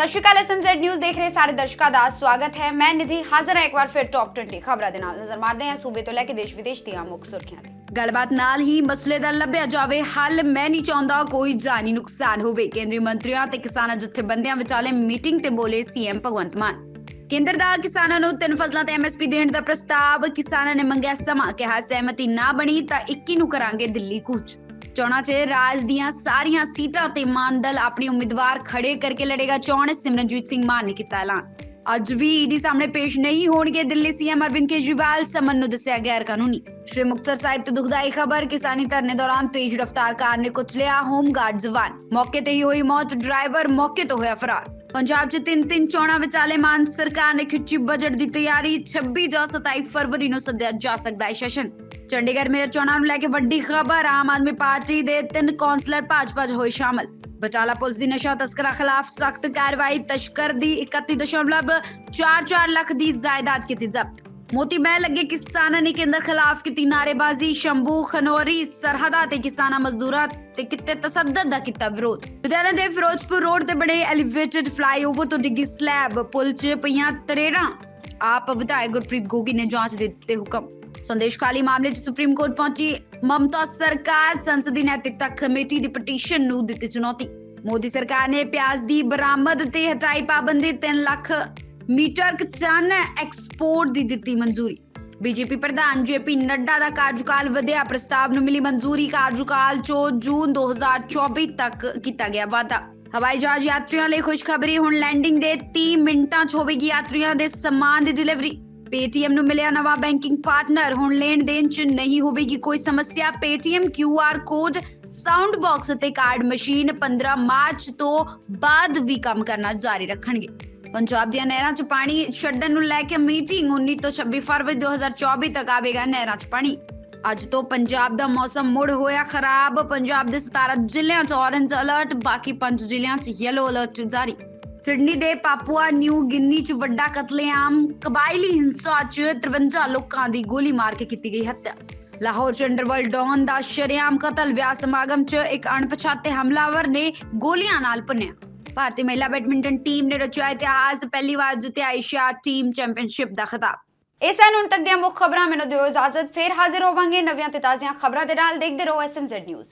ਸਤਿ ਸ਼੍ਰੀ ਅਕਾਲ SMZ news ਦੇਖ ਰਹੇ ਸਾਰੇ ਦਰਸ਼ਕਾਂ ਦਾ ਸਵਾਗਤ ਹੈ। ਮੈਂ ਨਿਧੀ ਹਾਜ਼ਰ ਹਾਂ ਇੱਕ ਵਾਰ ਫਿਰ ਟੌਪ 20 ਖਬਰਾਂ ਦੇ ਨਾਲ। ਨਜ਼ਰ ਮਾਰਦੇ ਹਾਂ ਸੂਬੇ ਤੋਂ ਲੈ ਕੇ ਦੇਸ਼ ਵਿਦੇਸ਼ ਦੀਆਂ ਮੁੱਖ ਸੁਰਖੀਆਂ ਤੇ। ਗੱਲਬਾਤ ਨਾਲ ਹੀ ਮਸਲੇ ਦਾ ਲੱਭਿਆ ਜਾਵੇ ਹੱਲ, ਮੈਂ ਨਹੀਂ ਚਾਹੁੰਦਾ ਕੋਈ ਜਾਨੀ ਨੁਕਸਾਨ ਹੋਵੇ। ਕੇਂਦਰੀ ਮੰਤਰੀਆਂ ਤੇ ਕਿਸਾਨਾਂ ਜਥੇਬੰਦੀਆਂ ਵਿਚਾਲੇ ਮੀਟਿੰਗ ਤੇ ਬੋਲੇ ਸੀਐਮ ਭਗਵੰਤ ਮਾਨ। ਕੇਂਦਰ ਦਾ ਕਿਸਾਨਾਂ ਨੂੰ ਤਿੰਨ ਫਸਲਾਂ ਤੇ ਐਮਐਸਪੀ ਦੇਣ ਦਾ ਪ੍ਰਸਤਾਵ, ਕਿਸਾਨਾਂ ਨੇ ਮੰਗਿਆ ਸਮਾਂ। ਕਿਹਾ ਸਹਿਮਤੀ ਨਾ ਬਣੀ ਤਾਂ 21 ਨੂੰ ਕਰਾਂਗੇ ਦਿੱਲੀ ਕੂਚ। ਚੋਣਾਂ 'ਚ ਰਾਜ ਦੀਆਂ ਸਾਰੀਆਂ ਸੀਟਾਂ ਤੇ ਮਾਨਦਲ ਆਪਣੀ ਉਮੀਦਵਾਰ ਖੜੇ ਕਰਕੇ ਲੜੇਗਾ ਚੋਣ ਸਿਮਰਨਜੀਤ ਸਿੰਘ ਮਾਨ ਨੇ ਕੀਤਾ ਐਲਾਨ। ਅੱਜ ਵੀ ਈਡੀ ਸਾਹਮਣੇ ਪੇਸ਼ ਨਹੀਂ ਹੋਣਗੇ ਦਿੱਲੀ ਸੀਐਮ ਅਰਵਿੰਦ ਕੇਜਰੀਵਾਲ, ਸਮਨ ਨੂੰ ਦੱਸਿਆ ਗੈਰ ਕਾਨੂੰਨੀ। ਸ਼੍ਰੀ ਮੁਕਤਸਰ ਸਾਹਿਬ ਤੋਂ ਦੁਖਦਾਈ ਖਬਰ, ਕਿਸਾਨੀ ਧਰਨੇ ਦੌਰਾਨ ਤੇਜ਼ ਰਫ਼ਤਾਰ ਕਾਰ ਨੇ ਕੁਚਲਿਆ ਹੋਮ ਗਾਰਡ ਜਵਾਨ। ਮੌਕੇ ਤੇ ਹੀ ਹੋਈ ਮੌਤ, ਡਰਾਈਵਰ ਮੌਕੇ ਤੋਂ ਹੋਇਆ ਫਰਾਰ। ਪੰਜਾਬ 'ਚ ਤਿੰਨ ਤਿੰਨ ਚੋਣਾਂ ਵਿਚਾਲੇ ਮਾਨ ਸਰਕਾਰ ਨੇ ਖਿੱਚੀ ਬਜਟ ਦੀ ਤਿਆਰੀ 26 ਜਾਂ 27 ਫਰਵਰੀ ਨੂੰ ਸੱਦਿਆ ਜਾ ਸਕਦਾ ਹੈ ਸੈਸ਼ਨ। ਚੰਡੀਗੜ੍ਹ ਮੇਅਰ ਚੋਣਾਂ ਨੂੰ ਲੈ ਕੇ ਵੱਡੀ ਖਬਰ, ਆਮ ਆਦਮੀ ਪਾਰਟੀ ਦੇ ਤਿੰਨ ਕੌਂਸਲਰ ਭਾਜਪਾ 'ਚ ਹੋਏ ਸ਼ਾਮਲ। ਬਚਾਲਾ ਪੁਲਿਸ ਦੀ ਨਸ਼ਾ ਤਸਕਰਾਂ ਖਿਲਾਫ ਸਖਤ ਕਾਰਵਾਈ, ਤਸ਼ਕਰ ਦੀ 31.44 ਲੱਖ ਦੀ ਜਾਇਦਾਦ ਕੀਤੀ ਜ਼ਬਤ। ਮੋਤੀ ਮਹਿਲ ਲੱਗੇ ਕਿਸਾਨਾਂ ਨੇ ਕੇਂਦਰ ਖਿਲਾਫ ਕੀਤੀ ਨਾਰੇਬਾਜ਼ੀ ਸ਼ੰਭੂ, ਖਨੌਰੀ, ਸਰਹੱਦਾਂ ਤੇ ਕਿਸਾਨਾਂ ਮਜ਼ਦੂਰਾਂ ਤੇ ਕਿਤੇ ਤਸੱਦਦ ਦਾ ਕੀਤਾ ਵਿਰੋਧ। ਲੁਧਿਆਣਾ ਦੇ ਫਿਰੋਜ਼ਪੁਰ ਰੋਡ ਤੇ ਬਣੇ ਐਲੀਵੇਟਡ ਫਲਾਈਓਵਰ ਤੋਂ ਡਿੱਗੀ ਸਲੈਬ। ਪੁਲ 'ਚ ਪਈਆਂ ਤਰੇੜਾਂ। ਆਪ ਵਿਧਾਇਕ ਗੁਰਪ੍ਰੀਤ ਗੋਗੀ ਨੇ ਜਾਂਚ ਦੇ ਦਿੱਤੇ ਹੁਕਮ। ਸੰਦੇਸ਼ ਖਾਲੀ ਮਾਮਲੇ 'ਚ ਸੁਪਰੀਮ ਕੋਰਟ ਪਹੁੰਚੀ ਮਮਤਾ ਸਰਕਾਰ, ਸੰਸਦੀ ਨੈਤਿਕਤਾ ਕਮੇਟੀ ਦੀ ਪਟੀਸ਼ਨ ਨੂੰ ਦਿੱਤੀ ਚੁਣੌਤੀ। ਮੋਦੀ ਸਰਕਾਰ ਨੇ ਪਿਆਜ਼ ਦੀ ਬਰਾਮਦ ਤੇ ਹਟਾਈ ਪਾਬੰਦੀ 3 ਲੱਖ ਮੀਟਰ ਟਨ ਐਕਸਪੋਰਟ ਦੀ ਦਿੱਤੀ ਮਨਜ਼ੂਰੀ। ਬੀਜੇਪੀ ਪ੍ਰਧਾਨ ਜੇਪੀ ਨੱਡਾ ਦਾ ਕਾਰਜਕਾਲ ਵਧਿਆ। ਪ੍ਰਸਤਾਵ ਨੂੰ ਮਿਲੀ ਮਨਜ਼ੂਰੀ ਕਾਰਜਕਾਲ 'ਚੋਂ ਜੂਨ 2024 ਤੱਕ ਕੀਤਾ ਗਿਆ ਵਾਅਦਾ। ਹਵਾਈ ਜਹਾਜ਼ ਯਾਤਰੀਆਂ ਲਈ ਖੁਸ਼ਖਬਰੀ, ਹੁਣ ਲੈਂਡਿੰਗ ਦੇ 30 ਮਿੰਟਾਂ 'ਚ ਹੋਵੇਗੀ ਯਾਤਰੀਆਂ ਦੇ ਸਮਾਨ ਦੀ ਡਿਲੀਵਰੀ ਪੇਟੀਐਮ ਨੂੰ ਮਿਲਿਆ ਨਵਾਂ ਬੈਂਕਿੰਗ ਪਾਰਟਨਰ ਹੁਣ ਲੈਣ ਦੇਣ 'ਚ ਨਹੀਂ ਹੋਵੇਗੀ ਕੋਈ ਸਮੱਸਿਆ। Paytm QR code sound box ਅਤੇ ਕਾਰਡ ਮਸ਼ੀਨ 15 ਮਾਰਚ ਤੋਂ ਬਾਅਦ ਵੀ ਕੰਮ ਕਰਨਾ ਜਾਰੀ ਰੱਖਣਗੇ। ਪੰਜਾਬ ਦੀਆਂ ਨਹਿਰਾਂ 'ਚ ਪਾਣੀ ਛੱਡਣ ਨੂੰ ਲੈ ਕੇ ਮੀਟਿੰਗ 19 ਤੋਂ 26 ਫਰਵਰੀ 2024 ਤੱਕ ਆਵੇਗਾ ਨਹਿਰਾਂ 'ਚ ਪਾਣੀ। ਅੱਜ ਤੋਂ ਪੰਜਾਬ ਦਾ ਮੌਸਮ ਮੁੜ ਹੋਇਆ ਖਰਾਬ। ਪੰਜਾਬ ਦੇ 17 ਜ਼ਿਲ੍ਹਿਆਂ 'ਚ ਔਰੰਜ ਅਲਰਟ ਬਾਕੀ 5 ਜ਼ਿਲ੍ਹਿਆਂ 'ਚ ਯੈਲੋ ਅਲਰਟ ਜਾਰੀ। ਸਿਡਨੀ ਦੇ ਪਾਪੂਆ, ਨਿਊ ਗਿਨੀ 'ਚ ਵੱਡਾ ਕਤਲੇਆਮ, ਕਬਾਇਲੀ ਹਿੰਸਾ 'ਚ 53 ਲੋਕਾਂ ਦੀ ਗੋਲੀ ਮਾਰ ਕੇ ਕੀਤੀ ਗਈ ਹੱਤਿਆ। ਲਾਹੌਰ 'ਚ ਅੰਡਰਵਰਲਡ ਡੌਨ ਦਾ ਸ਼ਰੇਆਮ ਕਤਲ, ਵਿਆਹ ਸਮਾਗਮ 'ਚ ਇੱਕ ਅਣਪਛਾਤੇ ਹਮਲਾਵਰ ਨੇ ਗੋਲੀਆਂ ਨਾਲ ਭੁੰਨਿਆ। ਭਾਰਤੀ ਮਹਿਲਾ ਬੈਡਮਿੰਟਨ ਟੀਮ ਨੇ ਰਚਿਆ ਇਤਿਹਾਸ, ਪਹਿਲੀ ਵਾਰ ਜਿੱਤਿਆ ਏਸ਼ੀਆ ਟੀਮ ਚੈਂਪੀਅਨਸ਼ਿਪ ਦਾ ਖਿਤਾਬ। ਇਹ ਸਨ ਹੁਣ ਤੱਕ ਦੀਆਂ ਮੁੱਖ ਖਬਰਾਂ ਮੈਨੂੰ ਦਿਓ ਇਜਾਜ਼ਤ। ਫੇਰ ਹਾਜ਼ਰ ਹੋਵਾਂਗੇ ਨਵੀਆਂ ਤੇ ਤਾਜ਼ੀਆਂ ਖਬਰਾਂ ਦੇ ਨਾਲ। ਦੇਖਦੇ ਰਹੋ ਐਸਐਮਜ਼ੈਡ ਨਿਊਜ਼